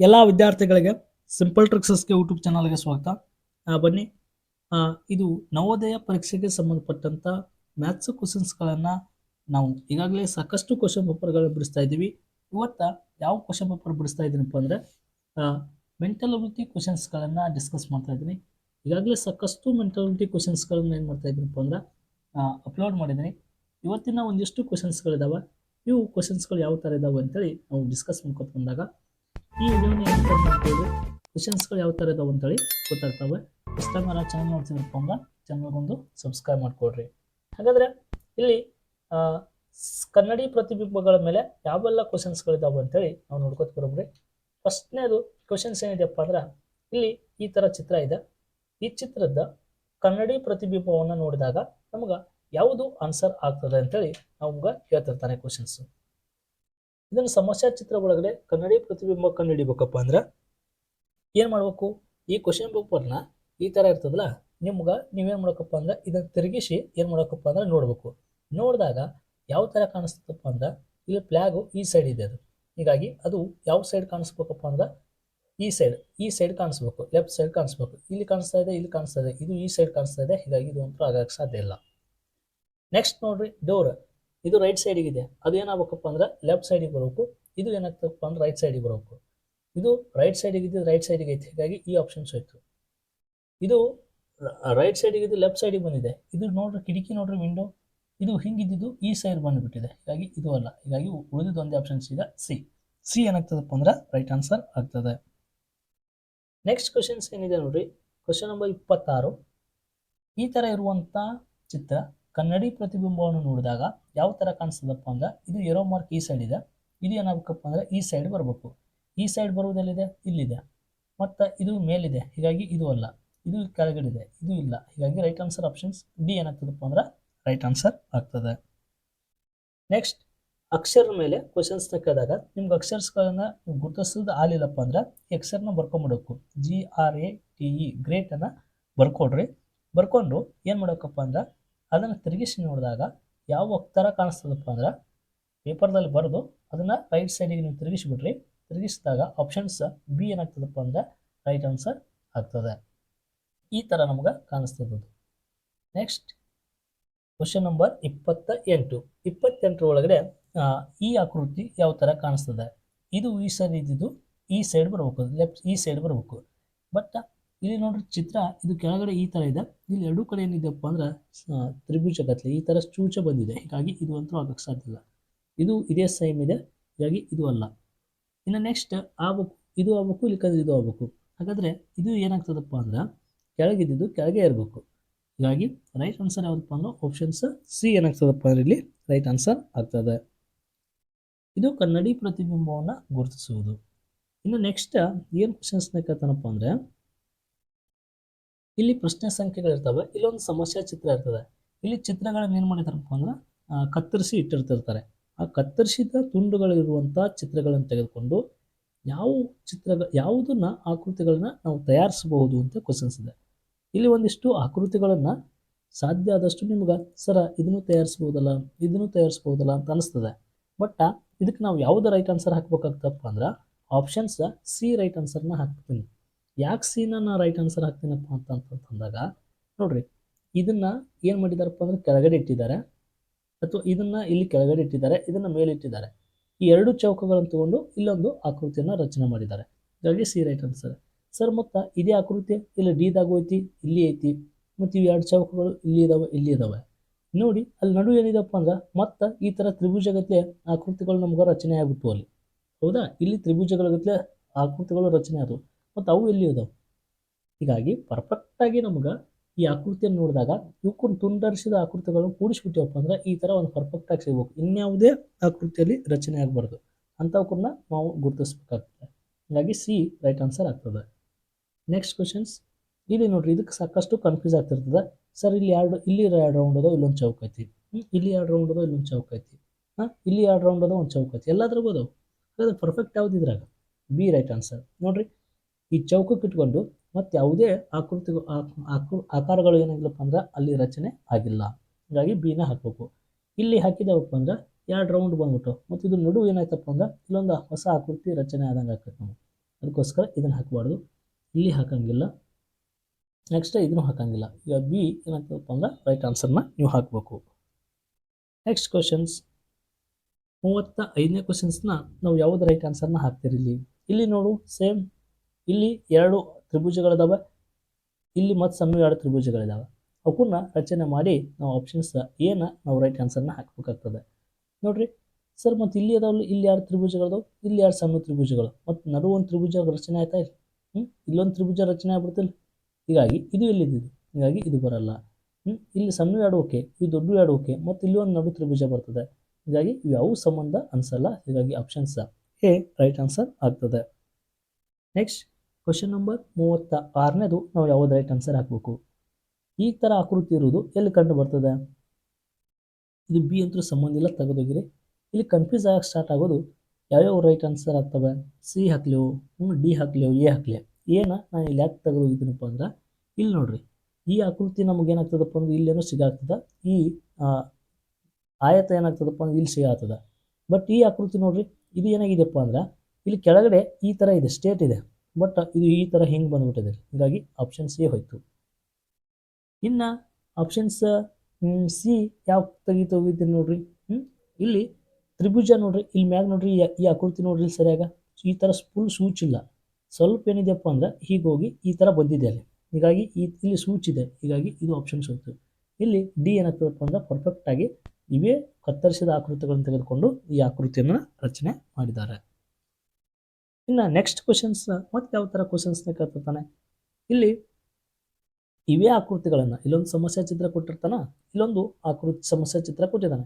ಎಲ್ಲ ವಿದ್ಯಾರ್ಥಿಗಳಿಗೆ simple ಟ್ರಿಕ್ಸಸ್ಗೆ YouTube ಚಾನಲ್ಗೆ ಸ್ವಾಗತ. ಬನ್ನಿ. ಇದು ನವೋದಯ ಪರೀಕ್ಷೆಗೆ ಸಂಬಂಧಪಟ್ಟಂತ ಮ್ಯಾಥ್ಸ್ ಕ್ವಶನ್ಸ್ಗಳನ್ನು ನಾವು ಈಗಾಗಲೇ ಸಾಕಷ್ಟು ಕ್ವಶನ್ ಪೇಪರ್ಗಳನ್ನ ಬಿಡಿಸ್ತಾ ಇದ್ದೀವಿ. ಇವತ್ತ ಯಾವ ಕ್ವಶನ್ ಪೇಪರ್ ಬಿಡಿಸ್ತಾ ಇದ್ದೀನಪ್ಪ ಅಂದರೆ ಮೆಂಟಲ್ ಅಬಿಲಿಟಿ ಕ್ವಶನ್ಸ್ಗಳನ್ನು ಡಿಸ್ಕಸ್ ಮಾಡ್ತಾ ಇದ್ದೀನಿ. ಈಗಾಗಲೇ ಸಾಕಷ್ಟು ಮೆಂಟಲ್ ಅಬಿಲಿಟಿ ಕ್ವಶನ್ಸ್ಗಳನ್ನು ಏನು ಮಾಡ್ತಾ ಇದ್ದೀನಪ್ಪ ಅಂದ್ರೆ ಅಪ್ಲೋಡ್ ಮಾಡಿದ್ದೀನಿ. ಇವತ್ತಿನ ಒಂದಿಷ್ಟು ಕ್ವಶನ್ಸ್ಗಳಿದ್ದಾವೆ ಇವು ಕ್ವಶನ್ಸ್ಗಳು ಯಾವ ಥರ ಇದಾವೆ ಅಂತೇಳಿ ನಾವು ಡಿಸ್ಕಸ್ ಮಾಡ್ಕೊತ ಬಂದಾಗ ಈ ವಿಡಿಯೋನ ಏನು ಮಾಡ್ಬೋದು ಕ್ವಶನ್ಸ್ಗಳು ಯಾವ ಥರ ಇದಾವೆ ಅಂತೇಳಿ ಗೊತ್ತಾಗ್ತವೆ ಇಷ್ಟ ಮೇಲೆ ಚಾನಲ್ ನೋಡ್ತಿದ್ರಪ್ಪ ಅಂದ್ರೆ ಚಾನಲ್ಗೊಂದು ಸಬ್ಸ್ಕ್ರೈಬ್ ಮಾಡಿಕೊಡ್ರಿ. ಹಾಗಾದರೆ ಇಲ್ಲಿ ಕನ್ನಡಿ ಪ್ರತಿಬಿಂಬಗಳ ಮೇಲೆ ಯಾವೆಲ್ಲ ಕ್ವಶನ್ಸ್ಗಳಿದ್ದಾವೆ ಅಂತೇಳಿ ನಾವು ನೋಡ್ಕೊತ ಬರೋಬ್ರಿ. ಫಸ್ಟ್ನೇದು ಕ್ವಶನ್ಸ್ ಏನಿದೆಯಪ್ಪ ಅಂದ್ರೆ, ಇಲ್ಲಿ ಈ ಥರ ಚಿತ್ರ ಇದೆ. ಈ ಚಿತ್ರದ ಕನ್ನಡಿ ಪ್ರತಿಬಿಂಬವನ್ನು ನೋಡಿದಾಗ ನಮ್ಗೆ ಯಾವುದು ಆನ್ಸರ್ ಆಗ್ತದೆ ಅಂತೇಳಿ ನಮ್ಗೆ ಹೇಳ್ತಿರ್ತಾನೆ ಕ್ವಶನ್ಸ್ ಇದನ್ನು ಸಮಸ್ಯಾ ಚಿತ್ರ ಒಳಗಡೆ ಕನ್ನಡಿ ಪ್ರತಿಬಿಂಬ ಕಂಡುಹಿಡಿಬೇಕಪ್ಪ ಅಂದ್ರೆ ಏನು ಮಾಡಬೇಕು? ಈ ಕ್ವಶನ್ ಪೇಪರ್ನ ಈ ಥರ ಇರ್ತದಲ್ಲ, ನಿಮ್ಗೆ ನೀವೇನು ಮಾಡಬೇಕಪ್ಪ ಅಂದ್ರೆ ಇದನ್ನು ತಿರುಗಿಸಿ ಏನು ಮಾಡಬೇಕಪ್ಪ ಅಂದ್ರೆ ನೋಡಬೇಕು. ನೋಡಿದಾಗ ಯಾವ ಥರ ಕಾಣಿಸ್ತದಪ್ಪ ಅಂದ್ರೆ ಇಲ್ಲಿ ಫ್ಲ್ಯಾಗು ಈ ಸೈಡ್ ಇದೆ ಅದು. ಹೀಗಾಗಿ ಅದು ಯಾವ ಸೈಡ್ ಕಾಣಿಸ್ಬೇಕಪ್ಪ ಅಂದ್ರೆ ಈ ಸೈಡ್ ಈ ಸೈಡ್ ಕಾಣಿಸ್ಬೇಕು ಲೆಫ್ಟ್ ಸೈಡ್ ಕಾಣಿಸ್ಬೇಕು. ಇಲ್ಲಿ ಕಾಣಿಸ್ತಾ ಇದೆ, ಇಲ್ಲಿ ಕಾಣಿಸ್ತಾ ಇದೆ, ಇದು ಈ ಸೈಡ್ ಕಾಣಿಸ್ತಾ ಇದೆ, ಹೀಗಾಗಿ ಇದು ಅಂತೂ ಆಗಕ್ಕೆ ಸಾಧ್ಯ ಇಲ್ಲ. ನೆಕ್ಸ್ಟ್ ನೋಡ್ರಿ ಡೋರ್ ಇದು ರೈಟ್ ಸೈಡಿಗೆ ಇದೆ. ಅದು ಏನಾಗಬೇಕಪ್ಪ ಅಂದ್ರೆ ಲೆಫ್ಟ್ ಸೈಡಿಗೆ ಬರಬೇಕು ಇದು ಏನಾಗ್ತದಪ್ಪ ಅಂದ್ರೆ ರೈಟ್ ಸೈಡಿಗೆ ಬರಬೇಕು ಇದು ರೈಟ್ ಸೈಡಿಗೆ ಇದ್ದು ರೈಟ್ ಸೈಡಿಗೆ ಐತೆ. ಹೀಗಾಗಿ ಈ ಆಪ್ಷನ್ಸ್ ಹೋಯ್ತು. ಇದು ರೈಟ್ ಸೈಡಿಗೆ ಇದು ಲೆಫ್ಟ್ ಸೈಡಿಗೆ ಬಂದಿದೆ. ಇದು ನೋಡ್ರಿ, ಕಿಟಕಿ ನೋಡ್ರಿ ವಿಂಡೋ ಇದು ಹಿಂಗಿದ್ದು ಈ ಸೈಡ್ ಬಂದುಬಿಟ್ಟಿದೆ. ಹೀಗಾಗಿ ಇದು ಅಲ್ಲ. ಹೀಗಾಗಿ ಉಳಿದಿದ್ದು ಒಂದೇ ಆಪ್ಷನ್ಸ್ ಈಗ ಸಿ ಸಿ ಏನಾಗ್ತದಪ್ಪ ಅಂದ್ರೆ ರೈಟ್ ಆನ್ಸರ್ ಆಗ್ತದೆ. ನೆಕ್ಸ್ಟ್ ಕ್ವಶನ್ಸ್ ಏನಿದೆ ನೋಡ್ರಿ? ಕ್ವಶನ್ ನಂಬರ್ ಇಪ್ಪತ್ತಾರು. ಈ ತರ ಇರುವಂತ ಚಿತ್ರ ಕನ್ನಡಿ ಪ್ರತಿಬಿಂಬವನ್ನು ನೋಡಿದಾಗ ಯಾವ ಥರ ಕಾಣಿಸ್ತದಪ್ಪ ಅಂದ್ರೆ ಇದು ಎರೋ ಮಾರ್ಕ್ ಈ ಸೈಡ್ ಇದೆ. ಇದು ಏನಾಗಬೇಕಪ್ಪ ಅಂದ್ರೆ ಈ ಸೈಡ್ ಬರಬೇಕು. ಈ ಸೈಡ್ ಬರುವುದೆಲ್ಲಿದೆ? ಇಲ್ಲಿದೆ. ಮತ್ತು ಇದು ಮೇಲಿದೆ. ಹೀಗಾಗಿ ಇದು ಅಲ್ಲ. ಇದು ಕೆಳಗಡೆ ಇದೆ ಇದು ಇಲ್ಲ. ಹೀಗಾಗಿ ರೈಟ್ ಆನ್ಸರ್ ಆಪ್ಷನ್ಸ್ ಡಿ ಏನಾಗ್ತದಪ್ಪ ಅಂದ್ರೆ ರೈಟ್ ಆನ್ಸರ್ ಆಗ್ತದೆ. ನೆಕ್ಸ್ಟ್ ಅಕ್ಷರ ಮೇಲೆ ಕ್ವಶನ್ಸ್ ಕೇಳಿದಾಗ ನಿಮ್ಗೆ ಅಕ್ಷರಗಳನ್ನ ನೀವು ಗುರುತಿಸೋದು ಆಲಿಲ್ಲಪ್ಪ ಅಂದ್ರೆ ಅಕ್ಷರನ ಬರ್ಕೊಂಬಿಡಬೇಕು. G R A T E ಗ್ರೇಟನ್ನು ಬರ್ಕೊಡ್ರಿ. ಬರ್ಕೊಂಡು ಏನು ಮಾಡಬೇಕಪ್ಪ ಅಂದ್ರೆ ಅದನ್ನು ತಿರುಗಿಸಿ ನೋಡಿದಾಗ ಯಾವ ಥರ ಕಾಣಿಸ್ತದಪ್ಪ ಅಂದ್ರೆ ಪೇಪರ್ದಲ್ಲಿ ಬರೆದು ಅದನ್ನು ರೈಟ್ ಸೈಡಿಗೆ ನೀವು ತಿರುಗಿಸಿಬಿಡ್ರಿ. ತಿರುಗಿಸಿದಾಗ ಆಪ್ಷನ್ಸ್ ಬಿ ಏನಾಗ್ತದಪ್ಪ ಅಂದ್ರೆ ರೈಟ್ ಆನ್ಸರ್ ಆಗ್ತದೆ. ಈ ಥರ ನಮ್ಗೆ ಕಾಣಿಸ್ತದೆ ನೆಕ್ಸ್ಟ್ ಕ್ವಶನ್ ನಂಬರ್ ಇಪ್ಪತ್ತ ಎಂಟು ಇಪ್ಪತ್ತೆಂಟರ ಒಳಗಡೆ ಈ ಆಕೃತಿ ಯಾವ ಥರ ಕಾಣಿಸ್ತದೆ? ಇದು ಈ ಸೈಡ್ ಇದ್ದಿದ್ದು ಈ ಸೈಡ್ ಬರಬೇಕು. ಲೆಫ್ಟ್ ಈ ಸೈಡ್ ಬರಬೇಕು. ಬಟ್ ಇಲ್ಲಿ ನೋಡ್ರಿ ಚಿತ್ರ, ಇದು ಕೆಳಗಡೆ ಈ ಥರ ಇದೆ. ಇಲ್ಲಿ ಎರಡೂ ಕಡೆ ಏನಿದೆಯಪ್ಪ ಅಂದ್ರೆ ತ್ರಿಭುಜ ಕತ್ಲೆ ಈ ಥರ ಚೂಚ ಬಂದಿದೆ. ಹೀಗಾಗಿ ಇದು ಅಂತೂ ಆಗಕ್ಕೆ ಸಾಧ್ಯ ಇಲ್ಲ. ಇದು ಇದೇ ಸೈಮ್ ಇದೆ. ಹೀಗಾಗಿ ಇದು ಅಲ್ಲ. ಇನ್ನು ನೆಕ್ಸ್ಟ್ ಆಗ್ಬೇಕು. ಇದು ಆಗ್ಬೇಕು, ಇಲ್ಲಿ ಕದ್ರೆ ಇದು ಆಗ್ಬೇಕು. ಹಾಗಾದರೆ ಇದು ಏನಾಗ್ತದಪ್ಪ ಅಂದ್ರೆ ಕೆಳಗಿದ್ದು ಕೆಳಗೆ ಇರಬೇಕು. ಹೀಗಾಗಿ ರೈಟ್ ಆನ್ಸರ್ ಯಾವುದಪ್ಪ ಅಂದ್ರೆ ಆಪ್ಷನ್ಸ್ ಸಿ ಏನಾಗ್ತದಪ್ಪ ಅಂದ್ರೆ, ಇಲ್ಲಿ ರೈಟ್ ಆನ್ಸರ್ ಆಗ್ತದೆ. ಇದು ಕನ್ನಡಿ ಪ್ರತಿಬಿಂಬವನ್ನು ಗುರುತಿಸುವುದು. ಇನ್ನು ನೆಕ್ಸ್ಟ್ ಏನು ಕ್ವಶನ್ಸ್ನ ಕೇಳ್ತಾನಪ್ಪ ಅಂದರೆ ಇಲ್ಲಿ ಪ್ರಶ್ನೆ ಸಂಖ್ಯೆಗಳಿರ್ತವೆ ಇಲ್ಲೊಂದು ಸಮಸ್ಯೆ ಚಿತ್ರ ಇರ್ತದೆ. ಇಲ್ಲಿ ಚಿತ್ರಗಳನ್ನ ಏನು ಮಾಡಿದಾರಪ್ಪ ಅಂದ್ರೆ ಕತ್ತರಿಸಿ ಇಟ್ಟಿರ್ತಿರ್ತಾರೆ. ಆ ಕತ್ತರಿಸಿದ ತುಂಡುಗಳಿರುವಂಥ ಚಿತ್ರಗಳನ್ನು ತೆಗೆದುಕೊಂಡು ಯಾವ ಚಿತ್ರ ಯಾವುದನ್ನ ಆಕೃತಿಗಳನ್ನ ನಾವು ತಯಾರಿಸಬಹುದು ಅಂತ ಕ್ವಶನ್ಸ್ ಇದೆ. ಇಲ್ಲಿ ಒಂದಿಷ್ಟು ಆಕೃತಿಗಳನ್ನು ಸಾಧ್ಯ ಆದಷ್ಟು ನಿಮ್ಗೆ, ಸರ, ಇದನ್ನು ತಯಾರಿಸ್ಬೋದಲ್ಲ ಇದನ್ನು ತಯಾರಿಸ್ಬೋದಲ್ಲ ಅಂತ ಅನಿಸ್ತದೆ. ಬಟ್, ಇದಕ್ಕೆ ನಾವು ಯಾವುದು ರೈಟ್ ಆನ್ಸರ್ ಹಾಕ್ಬೇಕಾಗ್ತಪ್ಪ ಅಂದ್ರೆ ಆಪ್ಷನ್ಸ್ ಸಿ ರೈಟ್ ಆನ್ಸರ್ನ ಹಾಕ್ತೀನಿ. ಯಾಕೆ ಸಿನ ನಾ ರೈಟ್ ಆನ್ಸರ್ ಹಾಕ್ತೀನಪ್ಪ ಅಂತ ಅಂದಾಗ ನೋಡ್ರಿ, ಇದನ್ನ ಏನು ಮಾಡಿದಾರಪ್ಪ ಅಂದ್ರೆ ಕೆಳಗಡೆ ಇಟ್ಟಿದ್ದಾರೆ ಅಥವಾ ಇದನ್ನ ಇಲ್ಲಿ ಕೆಳಗಡೆ ಇಟ್ಟಿದ್ದಾರೆ, ಇದನ್ನ ಮೇಲೆ ಇಟ್ಟಿದ್ದಾರೆ. ಈ ಎರಡು ಚೌಕಗಳನ್ನು ತಗೊಂಡು ಇಲ್ಲೊಂದು ಆಕೃತಿಯನ್ನು ರಚನೆ ಮಾಡಿದ್ದಾರೆ. ಹಾಗಾಗಿ ಸಿ ರೈಟ್ ಆನ್ಸರ್ ಸರ್, ಮತ್ತು ಇದೇ ಆಕೃತಿ, ಇಲ್ಲಿ ಡಿದಾಗೋಯ್ತಿ ಐತಿ ಇಲ್ಲಿ ಐತಿ, ಮತ್ತು ಇವು ಎರಡು ಚೌಕಗಳು ಇಲ್ಲಿ ಇದಾವೆ ಇಲ್ಲಿ ಇದಾವೆ. ನೋಡಿ ಅಲ್ಲಿ ನಡು ಏನಿದೆಪ್ಪ ಅಂದ್ರೆ ಮತ್ತೆ ಈ ಥರ ತ್ರಿಭುಜಗತ್ಲೆ ಆಕೃತಿಗಳು ನಮ್ಗೆ ರಚನೆ ಆಗ್ಬಿಟ್ಟು ಅಲ್ಲಿ. ಹೌದಾ? ಇಲ್ಲಿ ತ್ರಿಭುಜಗಳಗತ್ಲೆ ಆಕೃತಿಗಳು ರಚನೆ ಆದವು. ಮತ್ತು ಅವು ಎಲ್ಲಿ ಇದಾವೆ ಹೀಗಾಗಿ ಪರ್ಫೆಕ್ಟಾಗಿ ನಮ್ಗೆ ಈ ಆಕೃತಿಯನ್ನು ನೋಡಿದಾಗ ಇವಕ್ಕೂ ತುಂಡರಿಸಿದ ಆಕೃತಿಗಳನ್ನು ಕೂಡಿಸ್ಬಿಟ್ಟಿವಪ್ಪ ಅಂದ್ರೆ ಈ ಥರ ಒಂದು ಪರ್ಫೆಕ್ಟಾಗಿ ಸಿಗ್ಬೇಕು. ಇನ್ಯಾವುದೇ ಆಕೃತಿಯಲ್ಲಿ ರಚನೆ ಆಗಬಾರ್ದು. ಅಂಥವಕ್ಕನ್ನ ನಾವು ಗುರುತಿಸ್ಬೇಕಾಗ್ತದೆ. ಹೀಗಾಗಿ ಸಿ ರೈಟ್ ಆನ್ಸರ್ ಆಗ್ತದೆ. ನೆಕ್ಸ್ಟ್ ಕ್ವಶನ್ಸ್ ಇಲ್ಲಿ ನೋಡ್ರಿ ಇದಕ್ಕೆ ಸಾಕಷ್ಟು ಕನ್ಫ್ಯೂಸ್ ಆಗ್ತಿರ್ತದೆ. ಸರ್ ಇಲ್ಲಿ ಎರಡು ಇಲ್ಲಿ ಎರಡು ರೌಂಡ್ ಅದ ಇಲ್ಲೊಂದು ಚೌಕ ಐತಿ. ಇಲ್ಲಿ ಎರಡು ರೌಂಡ್ ಅದ ಇಲ್ಲೊಂದು ಚೌಕ ಐತಿ. ಹಾಂ, ಇಲ್ಲಿ ಎರಡು ರೌಂಡ್ ಅದ ಒಂದು ಚೌಕ ಐತಿ. ಎಲ್ಲಾದ್ರೂ ಅದಾವ. ಪರ್ಫೆಕ್ಟ್ ಯಾವ್ದು ಇದ್ರಾಗ? ಬಿ ರೈಟ್ ಆನ್ಸರ್ ನೋಡ್ರಿ ಈ ಚೌಕಕ್ಕೆ ಇಟ್ಕೊಂಡು ಮತ್ತೆ ಯಾವುದೇ ಆಕೃತಿ ಆಕೃ ಆಕಾರಗಳು ಏನಾಗಿಲ್ಲಪ್ಪ ಅಂದ್ರೆ ಅಲ್ಲಿ ರಚನೆ ಆಗಿಲ್ಲ. ಹಾಗಾಗಿ ಬಿನ ಹಾಕಬೇಕು. ಇಲ್ಲಿ ಹಾಕಿದವಪ್ಪ ಅಂದ್ರೆ ಎರಡು ರೌಂಡ್ ಬಂದ್ಬಿಟ್ಟು, ಮತ್ತು ಇದು ನಡುವು ಏನಾಯ್ತಪ್ಪ ಅಂದ್ರೆ ಇಲ್ಲೊಂದು ಹೊಸ ಆಕೃತಿ ರಚನೆ ಆದಂಗೆ ಆಗ್ತೈತೆ ನಮಗೆ. ಅದಕ್ಕೋಸ್ಕರ ಇದನ್ನು ಹಾಕಬಾರ್ದು. ಇಲ್ಲಿ ಹಾಕಂಗಿಲ್ಲ. ನೆಕ್ಸ್ಟ್ ಇದನ್ನು ಹಾಕಂಗಿಲ್ಲ. ಈಗ ಬಿ ಏನಾಗ್ತದಪ್ಪ ಅಂದ್ರೆ ರೈಟ್ ಆನ್ಸರ್ನ ನೀವು ಹಾಕಬೇಕು. ನೆಕ್ಸ್ಟ್ ಕ್ವಶನ್ಸ್ ಮೂವತ್ತ ಐದನೇ ಕ್ವಶನ್ಸ್ನ ನಾವು ಯಾವ್ದು ರೈಟ್ ಆನ್ಸರ್ನ ಹಾಕ್ತೀರಿ ಇಲ್ಲಿ? ಇಲ್ಲಿ ನೋಡು ಸೇಮ್ ಇಲ್ಲಿ ಎರಡು ತ್ರಿಭುಜಗಳಿದಾವೆ, ಇಲ್ಲಿ ಮತ್ತು ಸಣ್ಣ ಎರಡು ತ್ರಿಭುಜಗಳಿದಾವೆ. ಅವಕ್ಕನ್ನ ರಚನೆ ಮಾಡಿ ನಾವು ಆಪ್ಷನ್ಸ್ ಏನ ನಾವು ರೈಟ್ ಆನ್ಸರ್ನ ಹಾಕಬೇಕಾಗ್ತದೆ. ನೋಡ್ರಿ, ಸರ್ ಮತ್ತು ಇಲ್ಲಿ ಅದಾವಲ್ಲ, ಇಲ್ಲಿ ಎರಡು ತ್ರಿಭುಜಗಳದಾವ, ಇಲ್ಲಿ ಎರಡು ಸಣ್ಣ ತ್ರಿಭುಜಗಳು, ಮತ್ತು ನಡು ಒಂದು ತ್ರಿಭುಜ ರಚನೆ ಆಯ್ತಾ ಇಲ್ಲಿ? ಹ್ಞೂ ಇಲ್ಲೊಂದು ತ್ರಿಭುಜ ರಚನೆ ಆಗ್ಬಿಡ್ತಿಲ್ಲ. ಹೀಗಾಗಿ ಇದು ಎಲ್ಲಿದ್ದು ಹೀಗಾಗಿ ಇದು ಬರಲ್ಲ. ಹ್ಞೂ ಇಲ್ಲಿ ಸಣ್ಣ ಎರಡು ಓಕೆ ಇದು ದೊಡ್ಡ ಎರಡು ಓಕೆ, ಮತ್ತು ಇಲ್ಲಿ ಒಂದು ನಡು ತ್ರಿಭುಜ ಬರ್ತದೆ. ಹೀಗಾಗಿ ಯಾವ ಸಂಬಂಧ ಅನಿಸಲ್ಲ, ಹೀಗಾಗಿ ಆಪ್ಷನ್ಸ್ ಎ ರೈಟ್ ಆನ್ಸರ್ ಆಗ್ತದೆ. ನೆಕ್ಸ್ಟ್ ಕ್ವಶನ್ ನಂಬರ್ ಮೂವತ್ತ ಆರನೇದು ನಾವು ಯಾವ್ದು ರೈಟ್ ಆನ್ಸರ್ ಹಾಕಬೇಕು. ಈ ಥರ ಆಕೃತಿ ಇರುವುದು ಎಲ್ಲಿ ಕಂಡು ಬರ್ತದೆ? ಇದು ಬಿ ಅಂತೂ ಸಂಬಂಧ ಇಲ್ಲ ತೆಗೆದೋಗಿರಿ ಇಲ್ಲಿ ಕನ್ಫ್ಯೂಸ್ ಆಗಕ್ಕೆ ಸ್ಟಾರ್ಟ್ ಆಗೋದು ಯಾವ್ಯಾವ ರೈಟ್ ಆನ್ಸರ್ ಆಗ್ತವೆ? ಸಿ ಹಾಕ್ಲೇವು ಹ್ಞೂ ಡಿ ಹಾಕ್ಲೇವು ಎ ಹಾಕ್ಲೆ ಏನ ನಾನು ಇಲ್ಲಿ ಯಾಕೆ ತೆಗೆದೋಗಿದ್ದೀನಪ್ಪ ಅಂದ್ರೆ, ಇಲ್ಲಿ ನೋಡ್ರಿ. ಈ ಆಕೃತಿ ನಮಗೆ ಏನಾಗ್ತದಪ್ಪ ಅಂದ್ರೆ ಇಲ್ಲಿ ಏನೋ ಸಿಗಾಗ್ತದೆ. ಈ ಆಯತ ಏನಾಗ್ತದಪ್ಪ ಅಂದ್ರೆ ಇಲ್ಲಿ ಸಿಗಾಗ್ತದೆ. ಬಟ್ ಈ ಆಕೃತಿ ನೋಡ್ರಿ, ಇದು ಏನಾಗಿದೆಪ್ಪ ಅಂದ್ರೆ, ಇಲ್ಲಿ ಕೆಳಗಡೆ ಈ ಥರ ಇದೆ ಸ್ಟೇಟ್ ಇದೆ. ಬಟ್ ಇದು ಈ ಥರ ಹಿಂಗೆ ಬಂದ್ಬಿಟ್ಟಿದೆ. ಹೀಗಾಗಿ ಆಪ್ಷನ್ ಸಿ ಹೋಯಿತು. ಇನ್ನು ಆಪ್ಷನ್ಸ್ ಸಿ ಯಾವ ತೆಗಿತು ಹೋಗಿದ್ದೀನಿ ನೋಡ್ರಿ. ಹ್ಞೂ ಇಲ್ಲಿ ತ್ರಿಭುಜ ನೋಡ್ರಿ, ಇಲ್ಲಿ ಮ್ಯಾಗ ನೋಡ್ರಿ, ಈ- ಆಕೃತಿ ನೋಡ್ರಿ ಸರಿಯಾಗ. ಈ ಥರ ಫುಲ್ ಸೂಚ್ ಇಲ್ಲ. ಸ್ವಲ್ಪ ಏನಿದೆಯಪ್ಪ ಅಂದ್ರೆ ಹೀಗೆ ಹೋಗಿ ಈ ಥರ ಬಂದಿದೆ ಅಲ್ಲಿ. ಹೀಗಾಗಿ ಈ, ಇಲ್ಲಿ ಸೂಚ್ ಇದೆ. ಹೀಗಾಗಿ ಇದು ಆಪ್ಷನ್ಸ್ ಹೋಯಿತು. ಇಲ್ಲಿ ಡಿ ಏನಾಗ್ತದಪ್ಪ ಅಂದ್ರೆ ಪರ್ಫೆಕ್ಟಾಗಿ ಇವೇ ಕತ್ತರಿಸಿದ ಆಕೃತಿಗಳನ್ನು ತೆಗೆದುಕೊಂಡು ಈ ಆಕೃತಿಯನ್ನು ರಚನೆ ಮಾಡಿದ್ದಾರೆ. ಇನ್ನು ನೆಕ್ಸ್ಟ್ ಕ್ವಶನ್ಸ್ ಮತ್ತೆ ಯಾವ ಥರ ಕ್ವಶನ್ಸ್ನ ಕೇಳ್ತಿರ್ತಾನೆ? ಇಲ್ಲಿ ಇವೇ ಆಕೃತಿಗಳನ್ನು, ಇಲ್ಲೊಂದು ಸಮಸ್ಯೆ ಚಿತ್ರ ಕೊಟ್ಟಿರ್ತಾನ, ಇಲ್ಲೊಂದು ಆಕೃತಿ ಸಮಸ್ಯೆ ಚಿತ್ರ ಕೊಟ್ಟಿದ್ದಾನೆ.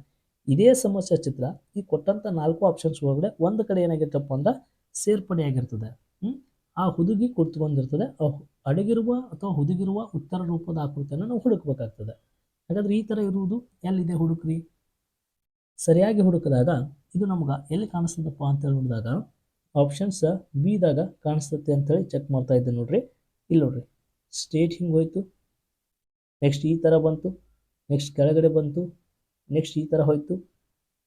ಇದೇ ಸಮಸ್ಯೆ ಚಿತ್ರ ಈ ಕೊಟ್ಟಂಥ ನಾಲ್ಕು ಆಪ್ಷನ್ಸ್ ಒಳಗಡೆ ಒಂದು ಕಡೆ ಏನಾಗಿರ್ತಪ್ಪ ಅಂದ್ರೆ ಸೇರ್ಪಡೆಯಾಗಿರ್ತದೆ. ಹ್ಞೂ ಆ ಹುದುಗಿ ಕುಳಿತುಕೊಂಡಿರ್ತದೆ ಅಡಗಿರುವ ಅಥವಾ ಹುದುಗಿರುವ ಉತ್ತರ ರೂಪದ ಆಕೃತಿಯನ್ನು ನಾವು ಹುಡುಕಬೇಕಾಗ್ತದೆ. ಹಾಗಾದ್ರೆ ಈ ಥರ ಇರುವುದು ಎಲ್ಲಿದೆ ಹುಡುಕ್ರಿ? ಸರಿಯಾಗಿ ಹುಡುಕಿದಾಗ ಇದು ನಮ್ಗೆ ಎಲ್ಲಿ ಕಾಣಿಸ್ತದಪ್ಪ ಅಂತ ನೋಡಿದಾಗ ಆಪ್ಷನ್ಸ್ ಬಿದಾಗ ಕಾಣಿಸ್ತತೆ ಅಂತೇಳಿ ಚೆಕ್ ಮಾಡ್ತಾ ಇದ್ದೆ ನೋಡ್ರಿ. ಇಲ್ಲಿ ನೋಡ್ರಿ ಸ್ಟೇಟ್ ಹಿಂಗೆ ಹೋಯ್ತು ನೆಕ್ಸ್ಟ್ ಈ ಥರ ಬಂತು ನೆಕ್ಸ್ಟ್ ಕೆಳಗಡೆ ಬಂತು ನೆಕ್ಸ್ಟ್ ಈ ಥರ ಹೋಯ್ತು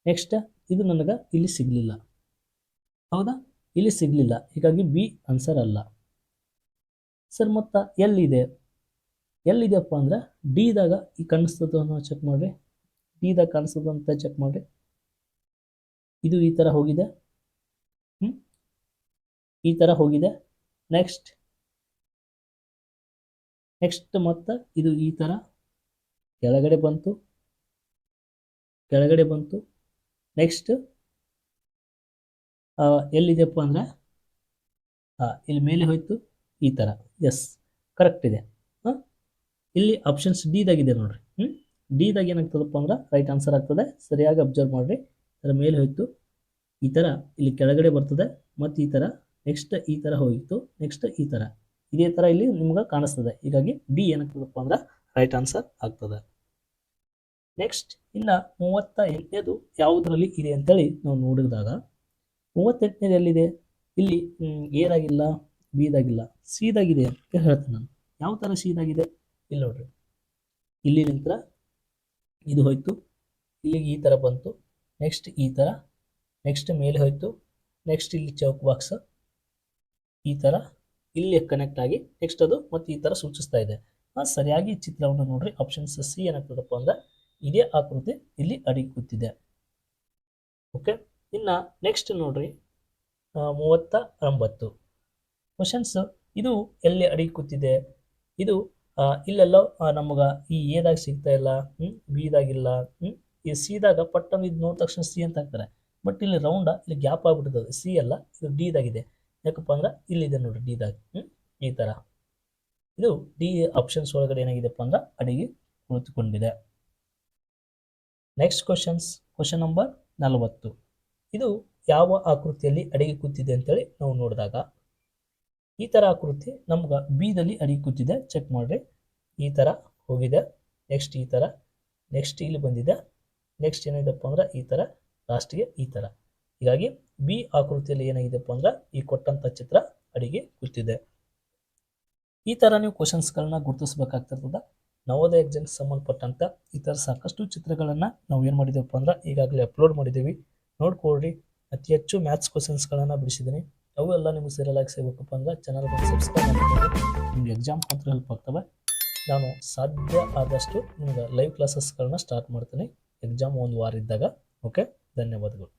ನೆಕ್ಸ್ಟ್ ಇದು ನನಗೆ ಇಲ್ಲಿ ಸಿಗಲಿಲ್ಲ. ಹೌದಾ? ಇಲ್ಲಿ ಸಿಗಲಿಲ್ಲ, ಹೀಗಾಗಿ ಬಿ ಆನ್ಸರ್ ಅಲ್ಲ. ಸರ್ ಮತ್ತು ಎಲ್ಲಿದೆ? ಎಲ್ಲಿದೆಯಪ್ಪ ಅಂದ್ರೆ ಡಿದಾಗ ಈ ಕಾಣಿಸ್ತದ ಚೆಕ್ ಮಾಡಿರಿ. ಡಿದಾಗ ಕಾಣಿಸ್ತದ ಅಂತ ಚೆಕ್ ಮಾಡಿರಿ. ಇದು ಈ ಥರ ಹೋಗಿದೆ. ಈ ಥರ ಹೋಗಿದೆ. ನೆಕ್ಸ್ಟ್ ನೆಕ್ಸ್ಟ್ ಮತ್ತು ಇದು ಈ ಥರ ಕೆಳಗಡೆ ಬಂತು. ಕೆಳಗಡೆ ಬಂತು. ನೆಕ್ಸ್ಟ್ ಎಲ್ಲಿದೆಯಪ್ಪ ಅಂದ್ರೆ? ಇಲ್ಲಿ ಮೇಲೆ ಹೋಯ್ತು. ಈ ಥರ ಎಸ್ ಕರೆಕ್ಟ್ ಇದೆ. ಇಲ್ಲಿ ಆಪ್ಷನ್ಸ್ ಡಿದಾಗಿದೆ ನೋಡ್ರಿ. ಹ್ಞೂ ಡಿದಾಗ ಏನಾಗ್ತದಪ್ಪ ಅಂದ್ರೆ ರೈಟ್ ಆನ್ಸರ್ ಆಗ್ತದೆ. ಸರಿಯಾಗಿ ಅಬ್ಸರ್ವ್ ಮಾಡಿರಿ. ಅದರ ಮೇಲೆ ಹೋಯ್ತು. ಈ ಥರ ಇಲ್ಲಿ ಕೆಳಗಡೆ ಬರ್ತದೆ. ಮತ್ತು ಈ ಥರ ನೆಕ್ಸ್ಟ್ ಈ ಥರ ಹೋಗಿತ್ತು ನೆಕ್ಸ್ಟ್ ಈ ಥರ ಇದೇ ಥರ ಇಲ್ಲಿ ನಿಮ್ಗೆ ಕಾಣಿಸ್ತದೆ. ಹೀಗಾಗಿ ಡಿ ಏನಾಗ್ತದಪ್ಪ ಅಂದ್ರೆ ರೈಟ್ ಆನ್ಸರ್ ಆಗ್ತದೆ. ನೆಕ್ಸ್ಟ್ ಇನ್ನು ಮೂವತ್ತ ಎಂಟನೇದು ಯಾವುದರಲ್ಲಿ ಇದೆ ಅಂತೇಳಿ ನಾವು ನೋಡಿದಾಗ ಮೂವತ್ತೆಂಟನೇದು ಎಲ್ಲಿದೆ? ಇಲ್ಲಿ ಏದಾಗಿಲ್ಲ ಬೀದಾಗಿಲ್ಲ ಸೀದಾಗಿದೆ ಅಂತ ಹೇಳ್ತೀನಿ ನಾನು. ಯಾವ ಥರ ಸೀದಾಗಿದೆ ಇಲ್ಲಿ ನೋಡ್ರಿ. ಇಲ್ಲಿ ನಂತರ ಇದು ಹೋಯ್ತು. ಇಲ್ಲಿಗೆ ಈ ಥರ ಬಂತು. ನೆಕ್ಸ್ಟ್ ಈ ಥರ ನೆಕ್ಸ್ಟ್ ಮೇಲೆ ಹೋಯ್ತು. ನೆಕ್ಸ್ಟ್ ಇಲ್ಲಿ ಚೌಕ್ ಬಾಕ್ಸ್ ಈ ಥರ ಇಲ್ಲಿ ಕನೆಕ್ಟ್ ಆಗಿ ನೆಕ್ಸ್ಟ್ ಅದು ಮತ್ತೆ ಈ ಥರ ಸೂಚಿಸ್ತಾ ಇದೆ. ಸರಿಯಾಗಿ ಚಿತ್ರವನ್ನು ನೋಡ್ರಿ. ಆಪ್ಷನ್ಸ್ ಸಿ ಏನಾಗ್ತದಪ್ಪ ಅಂದ್ರೆ ಇದೇ ಆಕೃತಿ ಇಲ್ಲಿ ಅಡಿ ಕೂತಿದೆ ಓಕೆ ಇನ್ನು ನೆಕ್ಸ್ಟ್ ನೋಡ್ರಿ. ಮೂವತ್ತ ಒಂಬತ್ತು ಕ್ವಶನ್ಸ್ ಇದು ಎಲ್ಲಿ ಅಡಿ ಕೂತಿದೆ ಇದು ಇಲ್ಲೆಲ್ಲೋ ನಮಗೆ ಈ ಎದಾಗ ಸಿಗ್ತಾ ಇಲ್ಲ ಹ್ಞೂ ಬಿದಾಗಿಲ್ಲ ಹ್ಞೂ ಈ ಸಿದಾಗ ಪಟ್ಟಮ್ ಇದು ನೋಡಿದ ತಕ್ಷಣ ಸಿ ಅಂತ ಹಾಕ್ತಾರೆ. ಬಟ್ ಇಲ್ಲಿ ರೌಂಡ ಇಲ್ಲಿ ಗ್ಯಾಪ್ ಆಗ್ಬಿಟ್ಟಿದೆ. ಸಿ ಅಲ್ಲ, ಇದು ಡಿದಾಗಿದೆ ಯಾಕಪ್ಪ ಅಂದ್ರೆ ಇಲ್ಲಿದೆ ನೋಡ್ರಿ ಡಿದಾಗ ಹ್ಮ್? ಈ ಥರ ಇದು ಡಿ ಆಪ್ಷನ್ಸ್ ಒಳಗಡೆ ಏನಾಗಿದೆಪ್ಪ ಅಂದ್ರೆ ಅಡಿಗೆ ಕುಳಿತುಕೊಂಡಿದೆ ನೆಕ್ಸ್ಟ್ ಕ್ವಶನ್ಸ್ ಕ್ವಶನ್ ನಂಬರ್ ನಲವತ್ತು. ಇದು ಯಾವ ಆಕೃತಿಯಲ್ಲಿ ಅಡಿಗೆ ಕೂತಿದೆ ಅಂತೇಳಿ ನಾವು ನೋಡಿದಾಗ. ಈ ಥರ ಆಕೃತಿ ನಮ್ಗೆ ಬಿದಲ್ಲಿ ಅಡಿಗೆ ಕೂತಿದೆ. ಚೆಕ್ ಮಾಡ್ರಿ. ಈ ಥರ ಹೋಗಿದೆ. ನೆಕ್ಸ್ಟ್ ಈ ಥರ ನೆಕ್ಸ್ಟ್ ಇಲ್ಲಿ ಬಂದಿದೆ. ನೆಕ್ಸ್ಟ್ ಏನಿದೆಪ್ಪ ಅಂದ್ರೆ ಈ ಥರ ಲಾಸ್ಟ್ಗೆ ಈ ಥರ ಹೀಗಾಗಿ ಬಿ ಆಕೃತಿಯಲ್ಲಿ ಏನಾಗಿದೆಪ್ಪ ಅಂದ್ರೆ ಈ ಕೊಟ್ಟಂತ ಚಿತ್ರ ಅಡಿಗೆ ಕೂತಿದೆ. ಈ ತರ ನೀವು ಕ್ವಶನ್ಸ್ಗಳನ್ನ ಗುರುತಿಸಬೇಕಾಗ್ತಿರ್ತದ ನವೋದಯ ಎಕ್ಸಾಮ್ಗೆ ಸಂಬಂಧಪಟ್ಟಂತ ಈ ತರ ಸಾಕಷ್ಟು ಚಿತ್ರಗಳನ್ನು ನಾವು ಏನು ಮಾಡಿದೇವಪ್ಪ ಅಂದ್ರೆ ಈಗಾಗಲೇ ಅಪ್ಲೋಡ್ ಮಾಡಿದ್ದೀವಿ ನೋಡ್ಕೊಳ್ರಿ, ಅತಿ ಹೆಚ್ಚು ಮ್ಯಾಥ್ಸ್ ಕ್ವಶನ್ಸ್ಗಳನ್ನು ಬಿಡಿಸಿದ್ದೀನಿ ಅವೆಲ್ಲ ನಿಮ್ಗೆ ಸೀರಿಯಲ್ ಆಗಿ ಸಿಗಬೇಕಪ್ಪ ಅಂದ್ರೆ ಚಾನಲ್ ಬಂದು ಸಬ್ಸ್ಕ್ರೈಬ್ ಮಾಡ್ಕೊಂಡು ನಿಮ್ಗೆ ಎಕ್ಸಾಮ್ ಹತ್ರ ಹೆಲ್ಪ್ ಆಗ್ತವೆ. ನಾನು ಸಾಧ್ಯ ಆದಷ್ಟು ನಿಮ್ಗೆ ಲೈವ್ ಕ್ಲಾಸಸ್ಗಳನ್ನ ಸ್ಟಾರ್ಟ್ ಮಾಡ್ತೀನಿ. ಎಕ್ಸಾಮ್ ಒಂದು ವಾರ ಇದ್ದಾಗ ಓಕೆ ಧನ್ಯವಾದಗಳು.